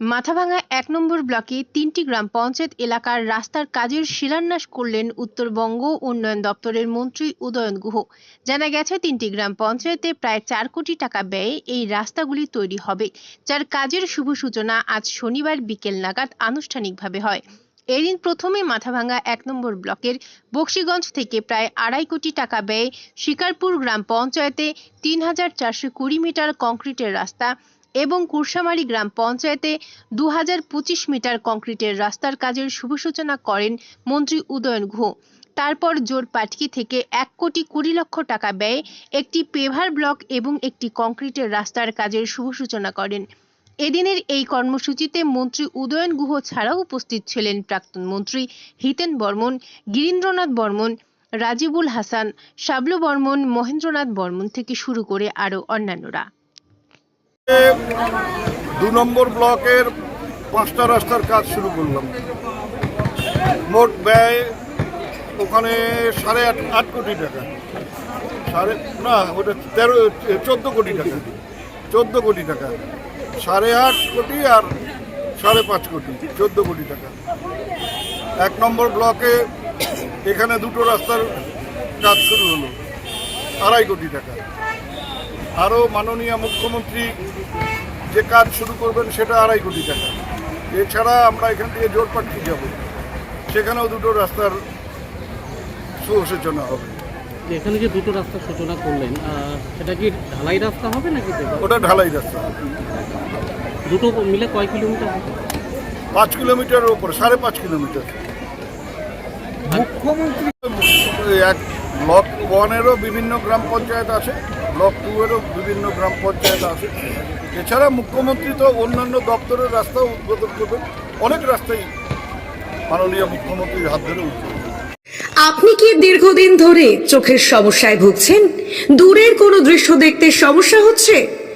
মাথাভাঙা এক নম্বর ব্লকে তিনটি গ্রাম পঞ্চায়েত এলাকার রাস্তার কাজের শিলান্যাস করলেন উত্তরবঙ্গ উন্নয়ন দপ্তরের মন্ত্রী উদয়ন গুহ। জানা গেছে, তিনটি গ্রাম পঞ্চায়েতে প্রায় চার কোটি টাকা ব্যয়ে এই রাস্তাগুলি তৈরি হবে, যার কাজের শুভ সূচনা আজ শনিবার বিকেল নাগাদ আনুষ্ঠানিকভাবে হয়। এদিন প্রথমে মাথাভাঙা এক নম্বর ব্লকের বক্সিগঞ্জ থেকে প্রায় আড়াই কোটি টাকা ব্যয়ে শিকারপুর গ্রাম পঞ্চায়েতে তিন হাজার চারশো কুড়ি মিটার কংক্রিটের রাস্তা এবং কুরসামারি গ্রাম পঞ্চায়েতে দু হাজার পঁচিশ মিটার কংক্রিটের রাস্তার কাজের শুভ সূচনা করেন মন্ত্রী উদয়ন গুহ তারপর জোর পাটকি থেকে এক কোটি কুড়ি লক্ষ টাকা ব্যয়ে একটি পেভার ব্লক এবং একটি কংক্রিটের রাস্তার কাজের শুভ সূচনা করেন। এদিনের এই কর্মসূচিতে মন্ত্রী উদয়ন গুহ ছাড়াও উপস্থিত ছিলেন প্রাক্তন মন্ত্রী হিতেন বর্মন, গিরীন্দ্রনাথ বর্মন, রাজিবুল হাসান, শাবলু বর্মন, মহেন্দ্রনাথ বর্মন থেকে শুরু করে আরও অন্যান্যরা। দু নম্বর ব্লকের পাঁচটা রাস্তার কাজ শুরু করলাম। মোট ব্যয় ওখানে সাড়ে আট আট কোটি টাকা। সাড়ে, না, ওটা তেরো, চোদ্দ কোটি টাকা। চোদ্দ কোটি টাকা। সাড়ে আট কোটি আর সাড়ে পাঁচ কোটি, চোদ্দ কোটি টাকা। এক নম্বর ব্লকে এখানে দুটো রাস্তার কাজ শুরু হলো, আড়াই কোটি টাকা। আরও মাননীয় মুখ্যমন্ত্রী যে কাজ শুরু করবেন সেটা আড়াই কোটি টাকা। এছাড়া আমরা এখান থেকে জোরপাট্টি যাব। সেখানেও দুটো রাস্তার সুসূচনা হবে। এখানে যে দুটো রাস্তার সূচনা করলেন সেটা কি ঢালাই রাস্তা হবে নাকি ওটা ঢালাই রাস্তা। দুটো মিলে কয় কিলোমিটার? পাঁচ কিলোমিটারের ওপর সাড়ে পাঁচ কিলোমিটার। মুখ্যমন্ত্রী এক ব্লক ওয়ানেরও বিভিন্ন গ্রাম পঞ্চায়েত আছে। ব্লক টু এরও বিভিন্ন গ্রাম পঞ্চায়েত আছে। এছাড়া মুখ্যমন্ত্রী তো অন্যান্য দপ্তরের রাস্তাও উদ্বোধন করবেন। অনেক রাস্তাই মাননীয় মুখ্যমন্ত্রীর হাত ধরে উদ্বোধন আপনি কি দীর্ঘদিন ধরে চোখের সমস্যায় ভুগছেন? দূরের কোনো দৃশ্য দেখতে সমস্যা হচ্ছে?